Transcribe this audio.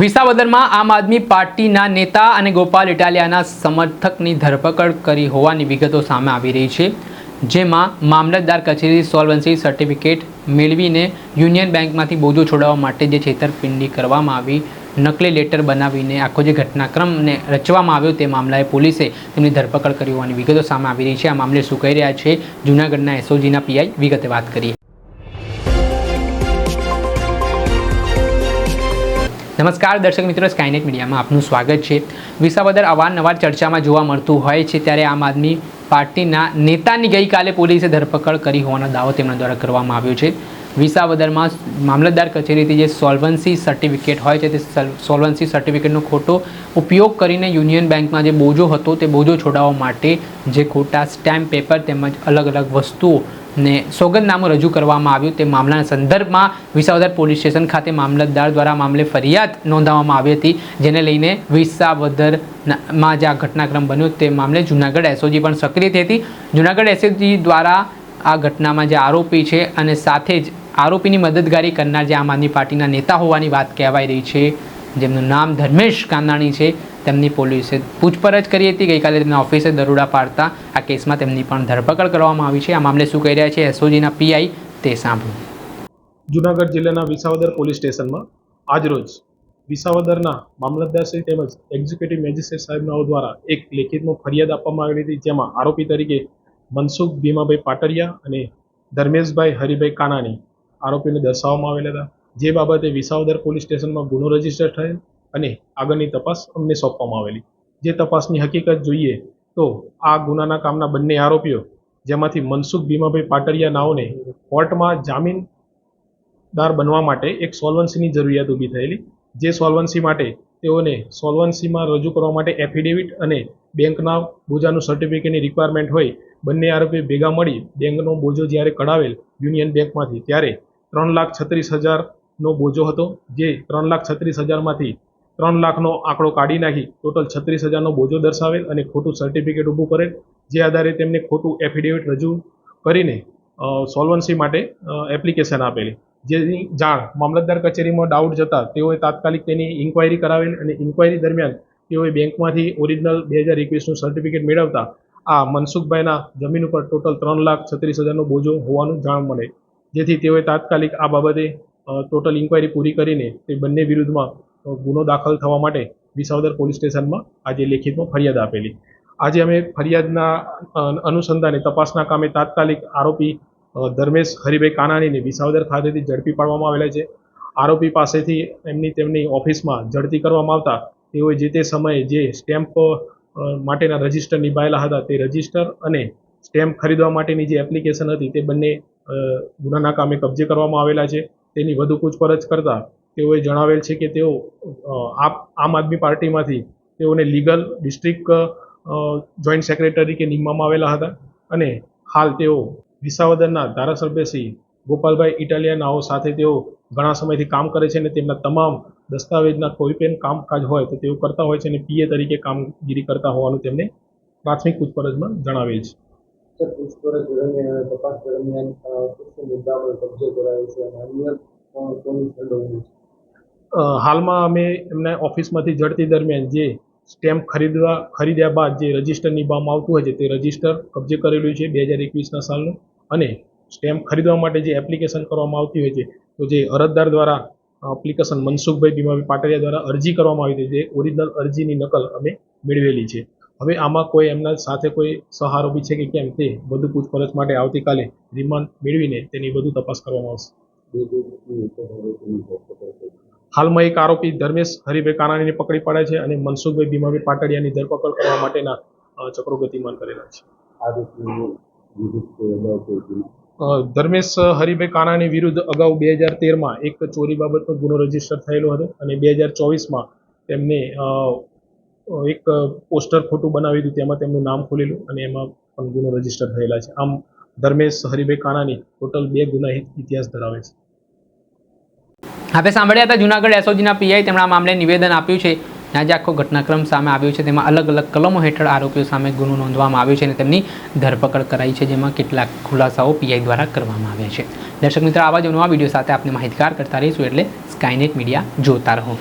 વિસાવદરમાં આમ આદમી પાર્ટીના નેતા અને ગોપાલ ઇટાલિયાના સમર્થકની ધરપકડ કરી હોવાની વિગતો સામે આવી રહી છે, જેમાં મામલતદાર કચેરી સોલ્વન્સી સર્ટિફિકેટ મેળવીને યુનિયન બેંકમાંથી બોજો છોડાવવા માટે જે છેતરપિંડી કરવામાં આવી, નકલી લેટર બનાવીને આખો જે ઘટનાક્રમને રચવામાં આવ્યો તે મામલાએ પોલીસે તેમની ધરપકડ કરી હોવાની વિગતો સામે આવી રહી છે. આ મામલે શું કહી રહ્યા છે? જૂનાગઢના એસઓજીના પીઆઈ વિગતે વાત કરીએ. નમસ્કાર દર્શક મિત્રો સ્કાયનેટ મીડિયામાં આપનું સ્વાગત છે. વિસાવદર અવારનવાર ચર્ચામાં જોવા મળતું હોય છે, ત્યારે આમ આદમી પાર્ટીના નેતાની ગઈકાલે પોલીસે ધરપકડ કરી હોવાનો દાવો તેમના દ્વારા કરવામાં આવ્યો છે. વિસાવદરમાં મામલતદાર કચેરીથી જે સોલ્વન્સી સર્ટિફિકેટ હોય છે, તે સોલ્વન્સી સર્ટિફિકેટનો ખોટો ઉપયોગ કરીને યુનિયન બેંકમાં જે બોજો હતો, તે બોજો છોડાવવા માટે જે ખોટા સ્ટેમ્પ પેપર તેમજ અલગ અલગ વસ્તુઓ ને સોગંદનામું રજૂ કરવામાં આવ્યું તે મામલાના સંદર્ભમાં વિસાવદર પોલીસ સ્ટેશન ખાતે મામલતદાર દ્વારા મામલે ફરિયાદ નોંધાવવામાં આવી હતી, જેને લઈને વિસાવદરમાં જે આ ઘટનાક્રમ બન્યો તે મામલે જૂનાગઢ એસઓજી પણ સક્રિય થઈ હતી. જૂનાગઢ એસઓજી દ્વારા આ ઘટનામાં જે આરોપી છે અને સાથે જ આરોપીની મદદગારી કરનાર જે આમ આદમી પાર્ટીના નેતા હોવાની વાત કહેવાઈ રહી છે. જેમનું નામ ધર્મેશ કાનાણી છે, તેમની પોલીસે પૂછપરછ કરી હતી. ગઈકાલે તેમના ઓફિસે દરોડા પાડતા આ કેસમાં તેમની પણ ધરપકડ કરવામાં આવી છે. આ મામલે શું કહી રહ્યા છે એસઓજીના પીઆઈ તે સાંભળો. જુનાગઢ જિલ્લાના વિસાવદર પોલીસ સ્ટેશનમાં આજરોજ વિસાવદરના મામલતદારશ્રી તેમજ એક્ઝિક્યુટિવ મેજિસ્ટ્રેટ સાહેબનાઓ દ્વારા એક લેખિતમાં ફરિયાદ આપવામાં આવી હતી, જેમાં આરોપી તરીકે મનસુખ ભીમાભાઈ પાટરિયા અને ધર્મેશભાઈ હરિભાઈ કાનાણી આરોપીને દર્શાવવામાં આવેલા હતા. જે બાબતે વિસાવદર પોલીસ સ્ટેશનમાં ગુનો રજિસ્ટર થયેલ અને આગળની તપાસ અમને સોંપવામાં આવેલી. જે તપાસની હકીકત જોઈએ તો આ ગુનાના કામના બંને આરોપીઓ, જેમાંથી મનસુખ ભીમાભાઈ પાટરિયા નાઓને કોર્ટમાં જામીનદાર બનવા માટે એક સોલ્વન્સીની જરૂરિયાત ઊભી થયેલી. જે સોલ્વન્સી માટે તેઓને સોલ્વન્સીમાં રજૂ કરવા માટે એફિડેવિટ અને બેંકના બોજાનું સર્ટિફિકેટની રિક્વાયરમેન્ટ હોય, બંને આરોપીઓ ભેગા મળી બેંકનો બોજો જ્યારે કઢાવેલ યુનિયન બેંકમાંથી, ત્યારે ત્રણ લાખ છત્રીસ હજારનો બોજો હતો, જે ત્રણ લાખ છત્રીસ હજારમાંથી ત્રણ લાખનો આંકડો કાઢી નાખી, ટોટલ છત્રીસ હજારનો બોજો દર્શાવેલ અને ખોટું સર્ટિફિકેટ ઊભું કરેલ, જે આધારે તેમને ખોટું એફિડેવિટ રજૂ કરીને સોલ્વન્સી માટે એપ્લિકેશન આપેલી. જેની જાણ મામલતદાર કચેરીમાં ડાઉટ જતાં તેઓએ તાત્કાલિક તેની ઇન્ક્વાયરી કરાવેલ અને ઇન્ક્વાયરી દરમિયાન તેઓએ બેંકમાંથી ઓરિજિનલ બે હજાર એકવીસનું સર્ટિફિકેટ મેળવતા આ મનસુખભાઈના જમીન ઉપર ટોટલ ત્રણ લાખ છત્રીસ હજારનો બોજો હોવાનું જાણ મળે. જેથી તેઓએ તાત્કાલિક આ બાબતે ટોટલ ઇન્ક્વાયરી પૂરી કરીને તે બંને વિરુદ્ધમાં ગુનો દાખલ થવા માટે વિસાવદર પોલીસ સ્ટેશનમાં આજે લેખિતમાં ફરિયાદ આપેલી. આજે અમે ફરિયાદના અનુસંધાને તપાસના કામે તાત્કાલિક આરોપી ધર્મેશ હરિભાઈ કાનાણીને વિસાવદર ખાતેથી ઝડપી પાડવામાં આવેલા છે. આરોપી પાસેથી એમની તેમની ઓફિસમાં ઝડપી કરવામાં આવતા તેઓએ જે તે સમયે જે સ્ટેમ્પ માટેના રજિસ્ટર નિભાયેલા હતા તે રજિસ્ટર અને સ્ટેમ્પ ખરીદવા માટેની જે એપ્લિકેશન હતી તે બંને ગુનાના કામે કબજે કરવામાં આવેલા છે. તેની વધુ પૂછપરછ કરતા તેઓએ જણાવેલ છે કે તેઓ આમ આદમી પાર્ટીમાંથી તેઓને લીગલ ડિસ્ટ્રિક્ટ જોઈન્ટ સેક્રેટરી તરીકે નિમવામાં આવેલા હતા અને હાલ તેઓ વિસાવદરના ધારાસભ્ય શ્રી ગોપાલભાઈ ઇટાલિયાનાઓ સાથે તેઓ ઘણા સમયથી કામ કરે છે અને તેમના તમામ દસ્તાવેજના કોઈ પણ કામકાજ હોય તો તેઓ કરતા હોય છે અને પીએ તરીકે કામગીરી કરતા હોવાનું તેમને પ્રાથમિક પૂછપરછમાં જણાવેલ છે. સર પૂછપરછ દરમિયાન તપાસ દરમિયાન અ, કૃષિ મુદ્દામાં કબજે કરાયો છે અને અન્ય પણ કોની સંડોવણી છે હાલમાં અમે એમના ઓફિસમાંથી જડતી દરમિયાન જે સ્ટેમ્પ ખરીદવા ખરીદ્યા બાદ જે રજિસ્ટર નિભાવવામાં આવતું હોય છે તે રજિસ્ટર કબજે કરેલું છે બે હજાર એકવીસના સાલનું. અને સ્ટેમ્પ ખરીદવા માટે જે એપ્લિકેશન કરવામાં આવતી હોય છે તો જે અરજદાર દ્વારા એપ્લિકેશન મનસુખભાઈ ભીમાભાઈ પાટડિયા દ્વારા અરજી કરવામાં આવી હતી જે ઓરિજિનલ અરજીની નકલ અમે મેળવેલી છે. હવે આમાં કોઈ એમના સાથે કોઈ સહારોપી છે કે કેમ તે વધુ પૂછપરછ માટે આવતીકાલે રિમાન્ડ મેળવીને તેની વધુ તપાસ કરવામાં આવશે. બે હાલમાં એક આરોપી ધર્મેશ હરિભાઈ કાનાણીને પકડી પાડ્યા છે અને મનસુખભાઈ ભીમાભાઈ પાટડિયાની ધરપકડ કરવા માટેના ચક્રો ગતિમાન કરેલા છે. ધર્મેશ હરિભાઈ કાનાણી વિરુદ્ધ અગાઉ બે હજાર તેરમાં એક ચોરી બાબતનો ગુનો રજિસ્ટર થયેલો હતો અને બે હજાર ચોવીસમાં તેમને એક પોસ્ટર ખોટું બનાવ્યું હતું તેમાં તેમનું નામ ખોલેલું અને એમાં પણ ગુનો રજિસ્ટર થયેલા છે. આમ, ધર્મેશ હરિભાઈ કાનાની ટોટલ બે ગુનાહિત ઇતિહાસ ધરાવે છે. આપણે સાંભળ્યા હતા જુનાગઢ એસઓજીના પીઆઈ, તેમણે આ મામલે નિવેદન આપ્યું છે. ત્યાં જે આખો ઘટનાક્રમ સામે આવ્યો છે. તેમાં અલગ અલગ કલમો હેઠળ આરોપીઓ સામે ગુનો નોંધવામાં આવ્યો છે અને તેમની ધરપકડ કરાઈ છે, જેમાં કેટલાક ખુલાસાઓ પીઆઈ દ્વારા કરવામાં આવ્યા છે. દર્શક મિત્રો, આવા જ નવા વીડિયો સાથે આપને માહિતગાર કરતા રહીશું એટલે સ્કાયનેટ મીડિયા જોતા રહો.